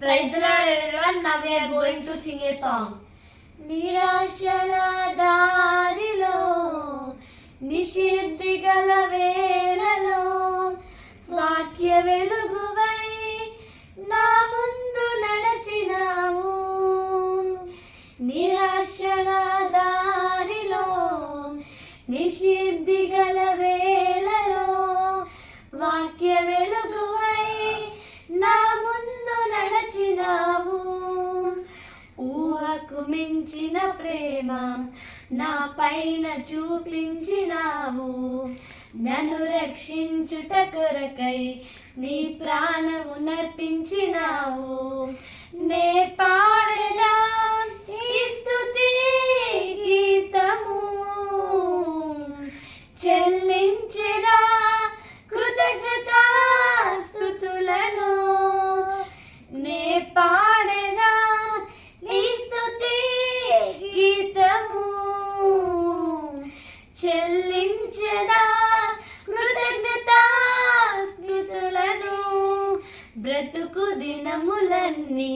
Praise the Lord, everyone. Now we are going to sing a song. నిరాశల దారిలో నిషిద్ధి గల వేళలో వాక్య వెలుగువై నా ముందు నడచినావు నిరాశల దారిలో నిషిద్ధి మించిన ప్రేమ నా పైన చూపించినావు. నన్ను రక్షించుట కొరకై నీ ప్రాణము నర్పించినావు. చెల్లించదా కృతజ్ఞత స్థుతులను బ్రతుకు దినములన్నీ.